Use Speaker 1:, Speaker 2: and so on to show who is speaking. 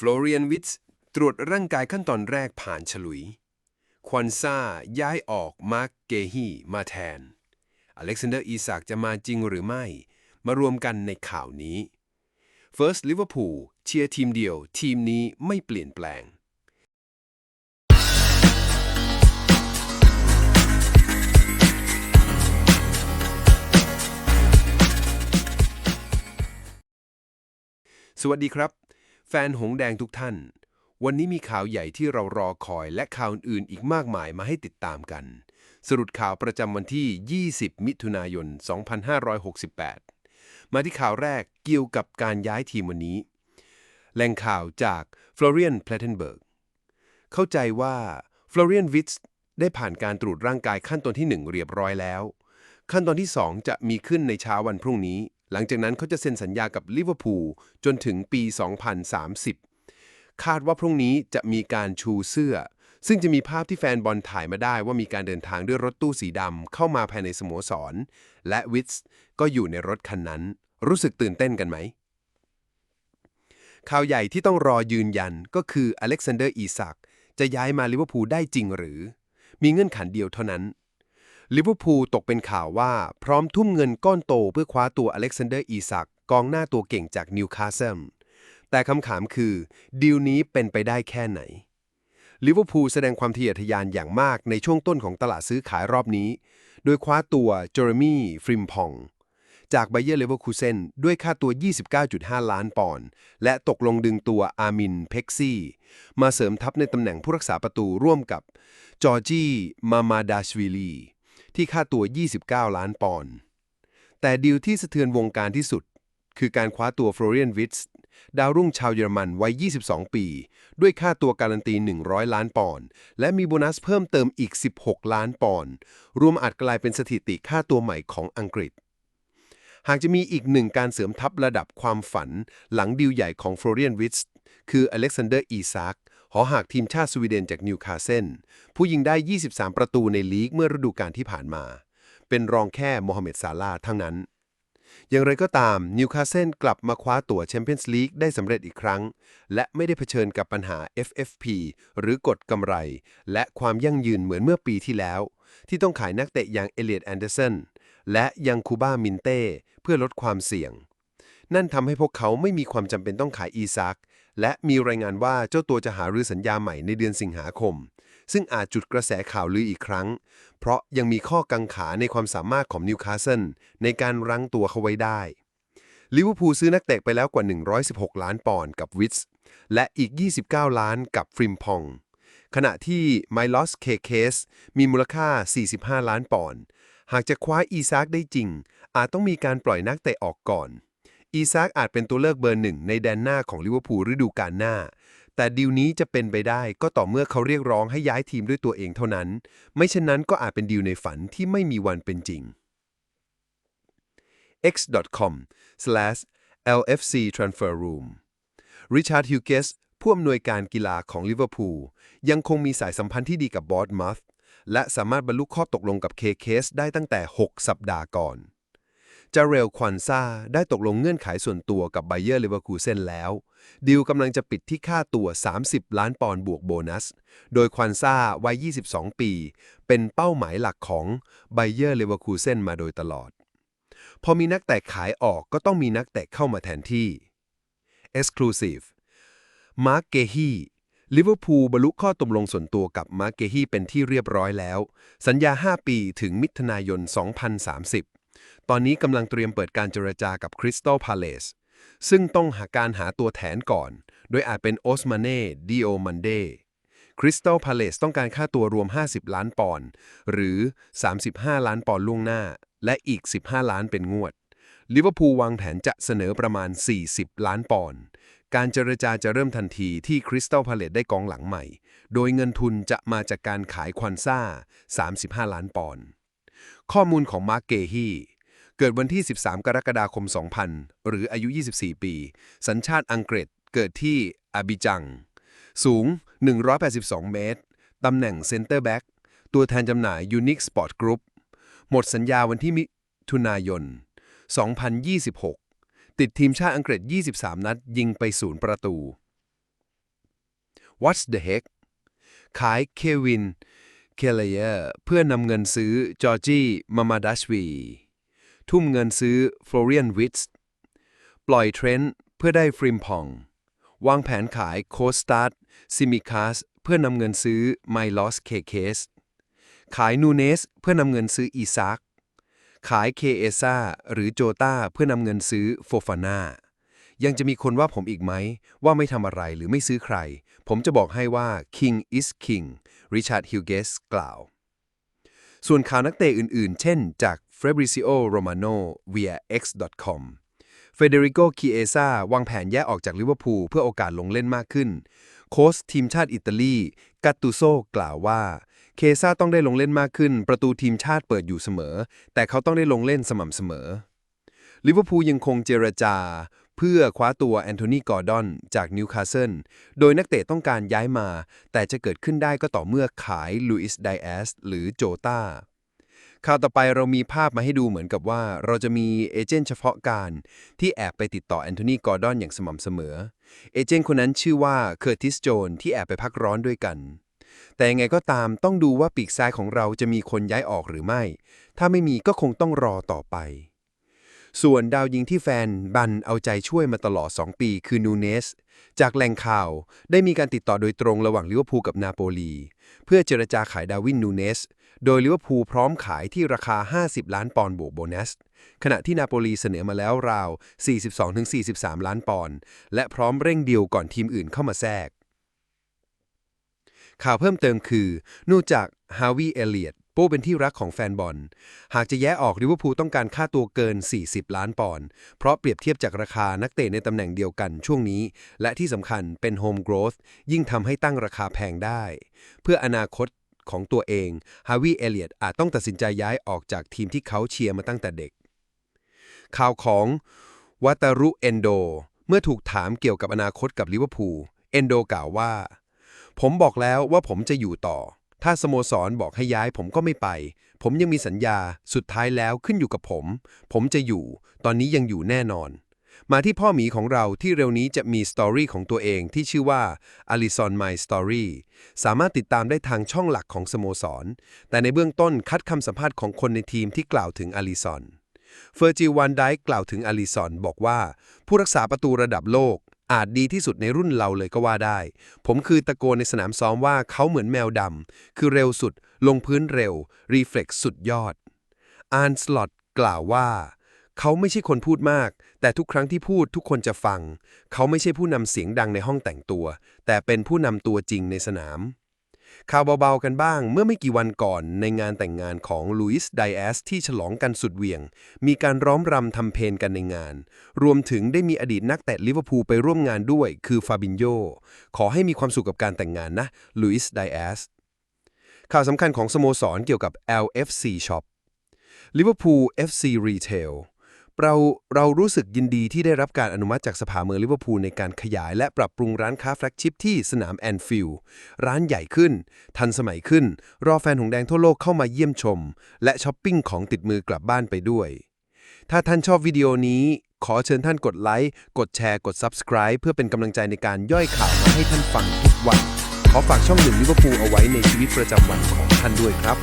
Speaker 1: ฟลอเรียนวิทตรวจร่างกายขั้นตอนแรกผ่านฉลุย ควันซ่าย้ายออกมาร์กเกฮีมาแทน อเล็กซานเดอร์อีซากจะมาจริงหรือไม่ มารวมกันในข่าวนี้ First Liverpool เชียร์ทีมเดียวทีมนี้ไม่เปลี่ยนแปลงสวัสดีครับ แฟนหงแดงทุกท่าน วันนี้มีข่าวใหญ่ที่เรารอคอยและข่าวอื่นอีกมากมายมาให้ติดตามกัน สรุปข่าวประจำวันที่ 20 มิถุนายน 2568 มาที่ข่าวแรกเกี่ยวกับการย้ายทีมวันนี้ แหล่งข่าวจากฟลอเรียนแพลเทนเบิร์ก เข้าใจว่าฟลอเรียนวิทส์ได้ผ่านการตรวจร่างกายขั้นตอนที่ 1 เรียบร้อยแล้ว ขั้นตอนที่ 2 จะมีขึ้นในเช้าวันพรุ่งนี้ หลังจากนั้นเขาจะเซ็นสัญญากับลิเวอร์พูลจนถึงปี 2030 คาดว่าพรุ่งนี้จะมีการชูเสื้อ ซึ่งจะมีภาพที่แฟนบอลถ่ายมาได้ว่ามีการเดินทางด้วยรถตู้สีดำเข้ามาภายในสโมสร และวิทส์ก็อยู่ในรถคันนั้น รู้สึกตื่นเต้นกันไหมข่าวใหญ่ที่ต้องรอยืนยันก็คืออเล็กซานเดอร์อีซักจะย้ายมาลิเวอร์พูลได้จริงหรือ มีเงื่อนไขเดียวเท่านั้น ลิเวอร์พูลตกเป็นข่าวว่าพร้อมทุ่มเงินก้อนโตเพื่อคว้าตัวอเล็กซานเดอร์อีซักกองหน้าตัวเก่งจากนิวคาสเซิลแต่คำถามคือ ดีลนี้เป็นไปได้แค่ไหนลิเวอร์พูลแสดงความทะเยอทะยานอย่างมากในช่วงต้นของตลาดซื้อขายรอบนี้ โดยคว้าตัวเจอร์มี่ฟริมพอง จากไบเยอร์เลเวอร์คูเซนด้วยค่าตัว 29.5 ล้านปอนด์และตกลงดึงตัวอามินเพ็กซี่ มาเสริมทัพในตำแหน่งผู้รักษาประตูร่วมกับจอร์จีมามาดาชวิลี ที่ค่าตัว 29 ล้านปอนด์แต่ดีลที่สะเทือนวงการที่สุด คือการคว้าตัวฟลอเรียนวิทส์ดาวรุ่งชาวเยอรมันวัย 22 ปี ด้วยค่าตัวการันตี 100 ล้านปอนด์และมีโบนัสเพิ่มเติมอีก 16 ล้านปอนด์รวมอาจกลายเป็นสถิติค่าตัวใหม่ของอังกฤษ หากจะมีอีกหนึ่งการเสริมทัพระดับความฝัน หลังดีลใหญ่ของฟลอเรียนวิทส์คืออเล็กซานเดอร์อีซัก หอหากทีมชาติสวีเดนจากนิวคาสเซิลผู้ยิงได้ 23 ประตูในลีกเมื่อฤดูกาลที่ผ่านมา เป็นรองแค่โมฮัมเหม็ดซาลาห์ทั้งนั้น อย่างไรก็ตามนิวคาสเซิลกลับมาคว้าตั๋วแชมเปี้ยนส์ลีกได้สำเร็จอีกครั้ง และไม่ได้เผชิญกับปัญหา FFP หรือกฎกำไร และความยั่งยืนเหมือนเมื่อปีที่แล้ว ที่ต้องขายนักเตะอย่างเอเลียดแอนเดอร์สันและยังคูบ้ามินเต้เพื่อลดความเสี่ยงนั่นทำให้พวกเขาไม่มีความจำเป็นต้องขายอีซัก และมีรายงานว่าเจ้าตัวจะหารือสัญญาใหม่ในเดือนสิงหาคม ซึ่งอาจจุดกระแสข่าวลืออีกครั้ง เพราะยังมีข้อกังขาในความสามารถของนิวคาสเซิลในการรั้งตัวเขาไว้ได้ลิเวอร์พูลซื้อนักเตะไปแล้วกว่า 116 ล้านปอนด์กับวิทส์และอีก 29 ล้านกับฟริมพอง ขณะที่ไมลอสเคเคสมีมูลค่า 45 ล้านปอนด์หากจะคว้าอีซากได้จริง อาจต้องมีการปล่อยนักเตะออกก่อน อีซากอาจเป็นตัวเลือกเบอร์หนึ่งในแดนหน้าของลิเวอร์พูลฤดูกาลหน้า แต่ดีลนี้จะเป็นไปได้ก็ต่อเมื่อเขาเรียกร้องให้ย้ายทีมด้วยตัวเองเท่านั้น ไม่เช่นนั้นก็อาจเป็นดีลในฝันที่ไม่มีวันเป็นจริง x.com/lfc transfer room ริชาร์ดฮิวเกสผู้อำนวยการกีฬาของลิเวอร์พูลยังคงมีสายสัมพันธ์ที่ดีกับบอสมัธและสามารถบรรลุข้อตกลงกับเคเคสได้ตั้งแต่ 6 สัปดาห์ก่อน จาเรล ควันซาได้ตกลงเงื่อนไขส่วนตัวกับไบเยอร์เลเวอร์คูเซนแล้ว ดีลกำลังจะปิดที่ค่าตัว 30 ล้านปอนด์บวกโบนัส โดยควันซาวัย 22 ปี เป็นเป้าหมายหลักของไบเยอร์เลเวอร์คูเซนมาโดยตลอด พอมีนักเตะขายออกก็ต้องมีนักเตะเข้ามาแทนที่ Exclusive มาร์กเกฮีลิเวอร์พูลบรรลุข้อตกลงส่วนตัวกับมาร์กเกฮีเป็นที่เรียบร้อยแล้ว สัญญา 5 ปีถึงมิถุนายน 2030 ตอนนี้กำลังเตรียมเปิดการเจรจากับคริสตัลพาเลสซึ่งต้องหาการหาตัวแทนก่อน โดยอาจเป็นโอสมาเน่ดิโอมันเดคริสตัลพาเลสต้องการค่าตัวรวม 50 ล้านปอนด์หรือ 35 ล้านปอนด์ล่วงหน้า และอีก 15 ล้านเป็นงวดลิเวอร์พูลวางแผนจะเสนอประมาณ 40 ล้านปอนด์การเจรจาจะเริ่มทันทีที่คริสตัลพาเลตได้กองหลังใหม่ โดยเงินทุนจะมาจากการขายควันซ่า 35 ล้านปอนด์ข้อมูลของมาร์เกฮี เกิดวันที่ 13 กรกฎาคม 2000 หรืออายุ 24 ปี สัญชาติอังกฤษ เกิดที่อาบิจัง สูง 182 เมตร ตำแหน่งเซนเตอร์แบ็กตัวแทนจำหน่าย Unique Sport Group หมดสัญญาวันที่มิถุนายน 2026 ติดทีมชาติอังกฤษ 23 นัด ยิงไปศูนย์ประตู What's the heck ขายเควิน เคเลเยอร์เพื่อนำเงินซื้อจอร์จี้ มามาดัชวี ทุ่มเงินซื้อฟลอเรียนวิทส์ปล่อยเทรนด์เพื่อได้ฟริมพอง วางแผนขายโคสตาร์ซิมิคาสเพื่อนำเงินซื้อไมลอสเคเคสขายนูเนสเพื่อนำเงินซื้ออีซากขายเคเอซาหรือโจตาเพื่อนำเงินซื้อโฟฟาน่ายังจะมีคนว่าผมอีกไหม ว่าไม่ทำอะไรหรือไม่ซื้อใคร ผมจะบอกให้ว่า King is King ริชาร์ดฮิวเกสกล่าว ส่วนข่าวนักเตะอื่นๆ เช่นจาก Fabrizio Romano via x.com เฟเดริโกคีเอซาวางแผนแยกออกจากลิเวอร์พูลเพื่อโอกาสลงเล่นมากขึ้น โค้ชทีมชาติอิตาลีกัตตุโซกล่าวว่า เคซาต้องได้ลงเล่นมากขึ้น ประตูทีมชาติเปิดอยู่เสมอ แต่เขาต้องได้ลงเล่นสม่ำเสมอลิเวอร์พูลยังคงเจรจา เพื่อคว้าตัวแอนโทนีกอร์ดอนจากนิวคาสเซิล โดยนักเตะต้องการย้ายมา แต่จะเกิดขึ้นได้ก็ต่อเมื่อขายลุอิสไดแอสหรือโจตาข่าวต่อไปเรามีภาพมาให้ดูเหมือนกับว่า เราจะมีเอเจนต์เฉพาะการที่แอบไปติดต่อแอนโทนีกอร์ดอนอย่างสม่ำเสมอ เอเจนต์คนนั้นชื่อว่าเคอร์ติสโจนที่แอบไปพักร้อนด้วยกัน แต่ยังไงก็ตามต้องดูว่าปีกซ้ายของเราจะมีคนย้ายออกหรือไม่ ถ้าไม่มีก็คงต้องรอต่อไป ส่วนดาวยิงที่แฟนบันเอาใจช่วยมาตลอด 2 ปีคือนูเนส จากแหล่งข่าวได้มีการติดต่อโดยตรงระหว่างลิเวอร์พูลกับนาโปลี เพื่อเจรจาขายดาวินนูเนส โดยลิเวอร์พูลพร้อมขายที่ราคา 50 ล้านปอนด์บวกโบนัส ขณะที่นาโปลีเสนอมาแล้วราว 42-43 ล้านปอนด์และพร้อมเร่งเดียวก่อนทีมอื่นเข้ามาแทรกข่าวเพิ่มเติมคือนอกจากฮาวิเอเลียต ผู้เป็นที่รักของแฟนบอล หากจะแย้ออกลิเวอร์พูลต้องการค่าตัวเกิน 40 ล้านปอนด์ เพราะเปรียบเทียบจากราคานักเตะในตำแหน่งเดียวกันช่วงนี้ และที่สำคัญเป็นโฮม r o ร t h ยิ่งทำให้ตั้งราคาแพงได้ เพื่ออนาคตของตัวเองฮาวิเอเลียตอาจต้องตัดสินใจย้ายออกจากทีมที่เขาเชียร์มาตั้งแต่เด็ก ข่าวของวัตารุเอนโด เมื่อถูกถามเกี่ยวกับอนาคตกับลิเวอร์พูล เอนโดกล่าวว่า ผมบอกแล้วว่าผมจะอยู่ต่อ ถ้าสโมสรบอกให้ย้ายผมก็ไม่ไป ผมยังมีสัญญา สุดท้ายแล้วขึ้นอยู่กับผม ผมจะอยู่ ตอนนี้ยังอยู่แน่นอน มาที่พ่อหมีของเราที่เร็วนี้จะมีสตอรี่ของตัวเองที่ชื่อว่า Alison My Story สามารถติดตามได้ทางช่องหลักของสโมสร แต่ในเบื้องต้นคัดคำสัมภาษณ์ของคนในทีมที่กล่าวถึงอลิซอนเฟอร์จิวันไดกล่าวถึงอลิซอนบอกว่า ผู้รักษาประตูระดับโลก อาจดีที่สุดในรุ่นเราเลยก็ว่าได้ ผมคือตะโกนในสนามซ้อมว่าเขาเหมือนแมวดำ คือเร็วสุด ลงพื้นเร็ว รีเฟล็กซ์สุดยอด อาร์นสลอตกล่าวว่า เขาไม่ใช่คนพูดมาก แต่ทุกครั้งที่พูดทุกคนจะฟัง เขาไม่ใช่ผู้นำเสียงดังในห้องแต่งตัว แต่เป็นผู้นำตัวจริงในสนาม ข่าวเบาๆกันบ้าง เมื่อไม่กี่วันก่อนในงานแต่งงานของลุยส์ไดแอสที่ฉลองกันสุดเหวี่ยง มีการร้อมรำทำเพลงกันในงาน รวมถึงได้มีอดีตนักเตะลิเวอร์พูลไปร่วมงานด้วย คือฟาบินโยขอให้มีความสุขกับการแต่งงานนะลุยส์ไดแอสข่าวสำคัญของสโมสรเกี่ยวกับ LFC Shop Liverpool FC Retail เราเรารู้สึกยินดีที่ได้รับการอนุมัติจากสภาเมืองลิเวอร์พูลในการขยายและปรับปรุงร้านค้าแฟลกชิพที่สนามแอนฟิลด์ร้านใหญ่ขึ้น ทันสมัยขึ้น รอแฟนหงแดงทั่วโลกเข้ามาเยี่ยมชม และช้อปปิ้งของติดมือกลับบ้านไปด้วย ถ้าท่านชอบวิดีโอนี้ ขอเชิญท่านกดไลค์ กดแชร์ กด Subscribe เพื่อเป็นกำลังใจในการย่อยข่าวมาให้ท่านฟังทุกวัน ขอฝากช่องหนึ่งลิเวอร์พูลเอาไว้ในชีวิตประจำวันของท่านด้วยครับ